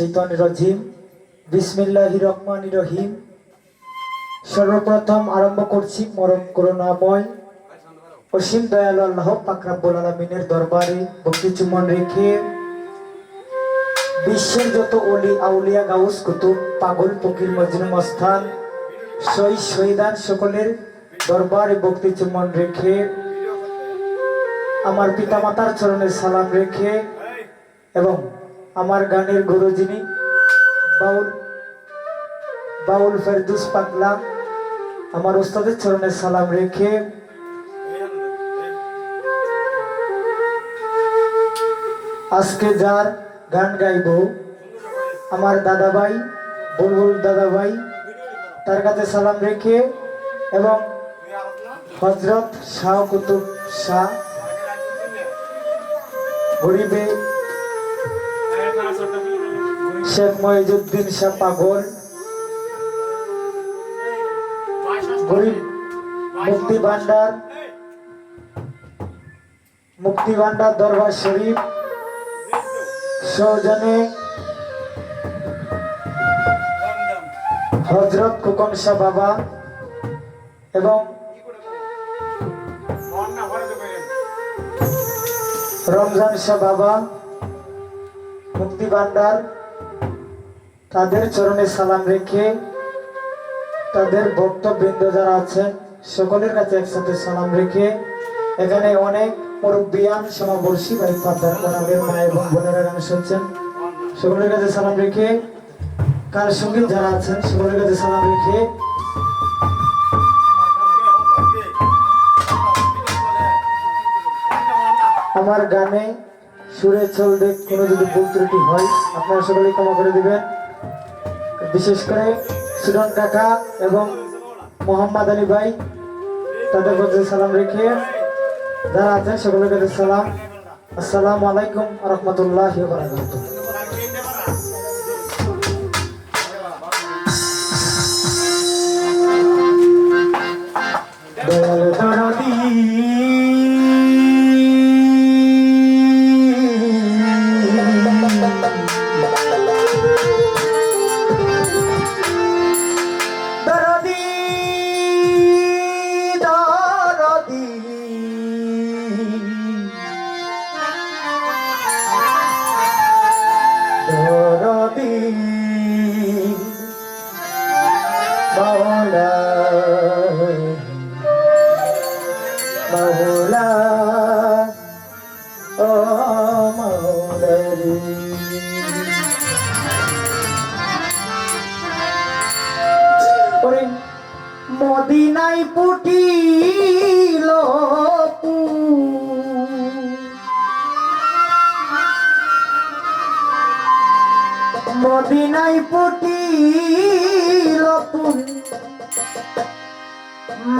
শৈতান রজিম। বিসমিল্লাহ রহমান রহিম। সর্বপ্রথম আরম্ভ করছি মরম করুণাময়। অসীম দয়াল আল্লাহ পাকরাবুল আলমিনের দরবারে ভক্তি চুমন রেখে বিশ্বের যত অলি আউলিয়া গাউস, কুতুব, পাগল, ফকির, মজনু মস্তান সই শহীদান সকলের দরবারে ভক্তি চুমন রেখে আমার পিতামাতার চরণে সালাম রেখে এবং আমার গানের গুরু যিনি বাউল বাউল ফেরদুস পাগলা, আমার ওস্তাদের চরণে সালাম রেখে আজকে যার গান গাইব, আমার দাদা দাদাভাই, বুলবুল দাদাভাই, তার কাছে সালাম রেখে এবং হজরত শাহ কুতুব শাহ গরিবে শেখ মহিজুদ্দিন শাহ পাগল। গরিব মুক্তি ভান্ডার মুক্তি ভান্ডার দরবার শরীফ সৌজনে হজরত কুকন শাহ বাবা এবং রমজান শাহ বাবা, মুক্তি ভান্ডার তাদের চরণে সালাম রেখে তাদের ভক্তবৃন্দ যারা আছেন, সকলের কাছে একসাথে সালাম রেখে এখানে অনেক মুরব্বিয়ান, সমাবর্ষী ভাই পাতার ওনাদের মা এবং বোনেরা গান শুনছেন। সকলের কাছে সালাম রেখে কার সংগীত যারা আছেন, সকলের কাছে সালাম রেখে আমার গানে সুরে চলতে কোনো যদি ভুল ত্রুটি হয়, আপনারা সকলে ক্ষমা করে দিবেন। বিশেষ করে সুদন কাকা এবং মোহাম্মদ আলী ভাই, তাদের কাছে সালাম রেখে যারা আছেন, সকলের কাছে সালাম। আসসালামু আলাইকুম রহমতুল্লাহ বারাকাতুহ। Oh.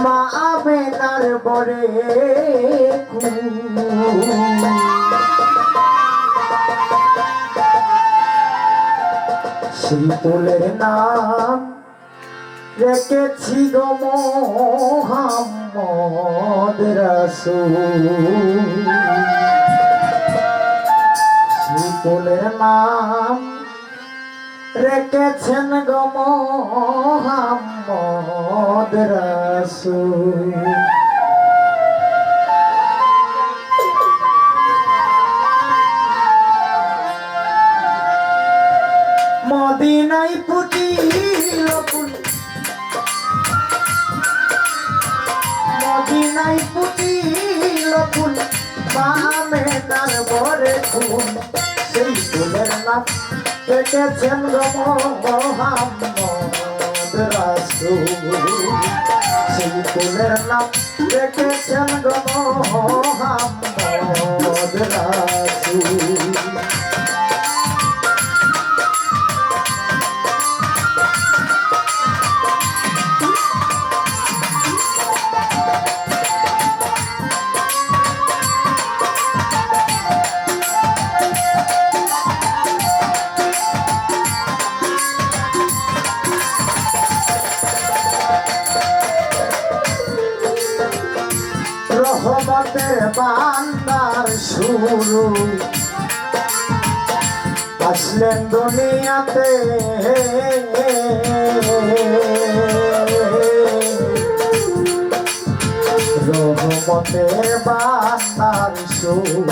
মা আমেনার বরে সেই ফুলের নাম রেখেছি গো মোহাম্মদ রাসূল। সেই নাম রেখেছেন গো মোহাম্মদ রাসূল। রাসূল। সেই ফুলের নাম রেখেছেন গো মোহাম্মদ রাসূল। শুরু আসলেন দুনিয়াতে। রহমতের বান্দার শুরু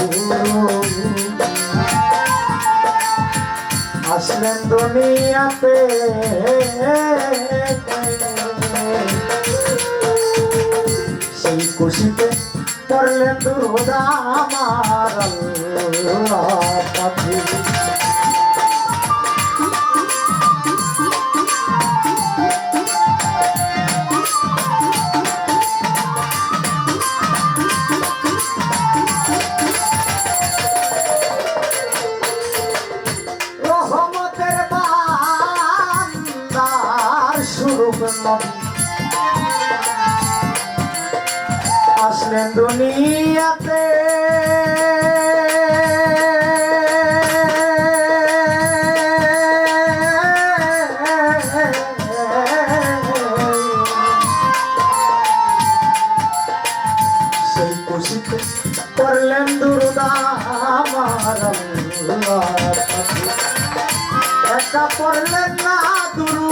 আসলেন দুনিয়াতে। সেই খুশিতে করলেন দুর্গা আমার আসলেন দুনিয়াতে সেই খুশিতে করলেন। একা পড়লেন না দুরু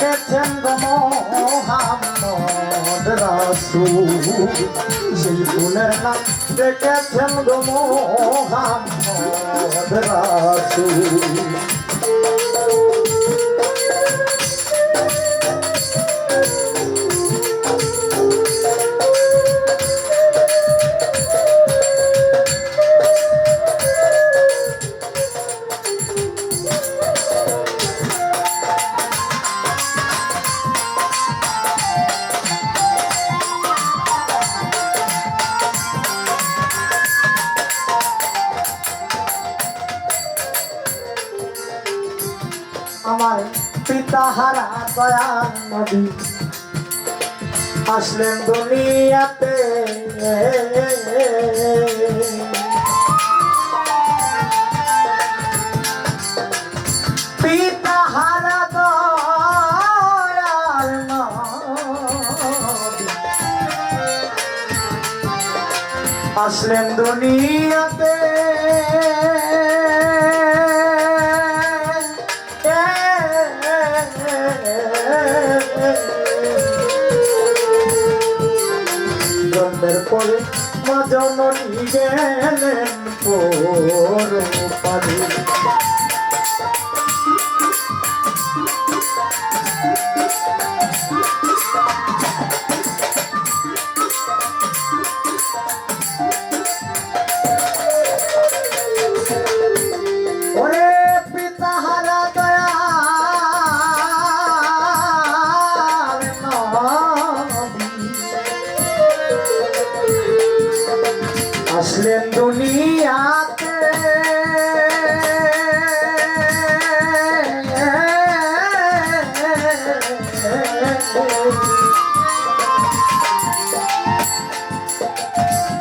রেখেছেন মোহাম্মদ রাসূল সেই ফুলের নাম রেখেছেন মোহাম্মদ রাসূল পিতা হারা দয়াল নবী। আসলেন দুনিয়াতে। আসলেন জন্মের পরে মা জননী গেলেন পর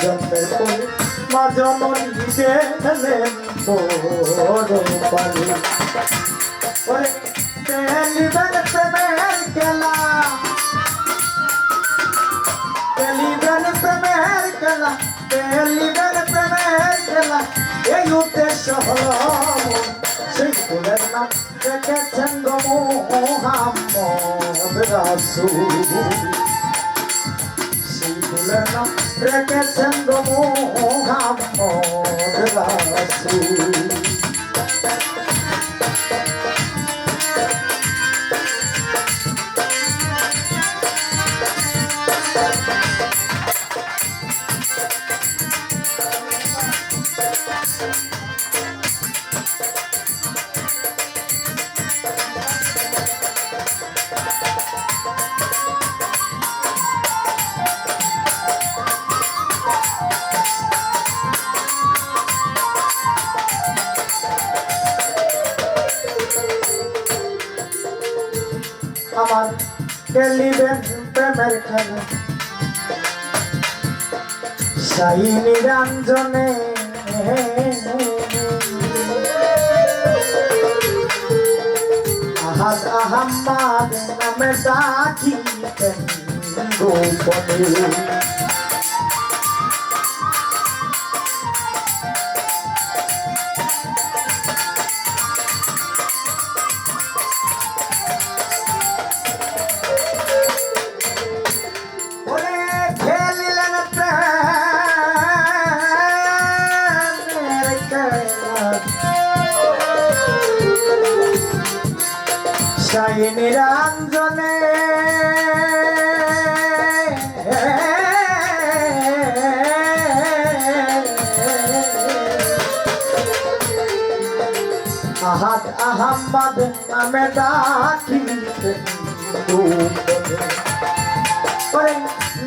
জন্মের পরে মা জননী গেলেন বড় পারে ওরে টেলিবেন প্রেমের খেলা টেলিবেন প্রেমের খেলা টেলিবেন প্রেমের খেলা এই উদ্দেশ্য হলো সেই ফুলের নাম রেখেছেন গো মোহাম্মদ রাসূল সেই ফুলের নাম রেখেছেন গো মোহাম্মদ আমার খেলিবেন প্রেমের খেলা সাই নিরঞ্জনে আহাদ আহম্মদ নামে ডাকিতেন গোপনে আহাদ নামে ডাকিতে ওরে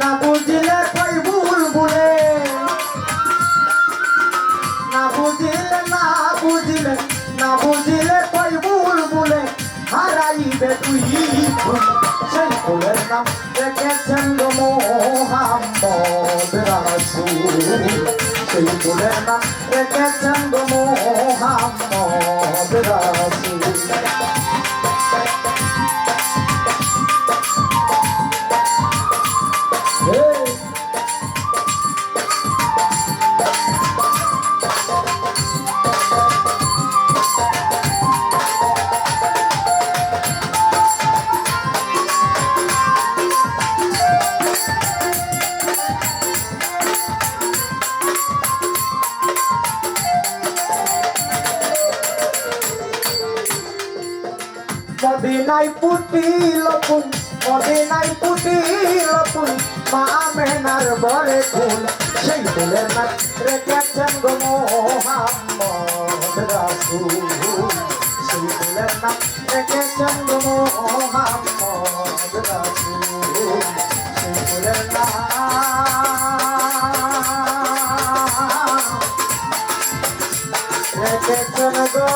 না বুঝিলে কই ভুল ভুলে না বুঝিলে না বুঝিলে না বুঝিলে কই ভুল ভুলে হারাইবে তুই সেই ফুলের নাম রেখেছেন গো মোহাম্মদ রাসূল। সেই ফুলের নাম রেখেছেন গো মোহাম্মদ রাসূল মদিনাই পুটিল ফুল মদিনাই পুটিল ফুল মা মেনার বরে ফুল, সেই ফুলের নাম রেখেছেন গো মোহাম্মদ রাসূল। সেই ফুলের নাম রেখেছেন গো মোহাম্মদ রাসূল। সেই ফুলের নাম রেখেছেন গো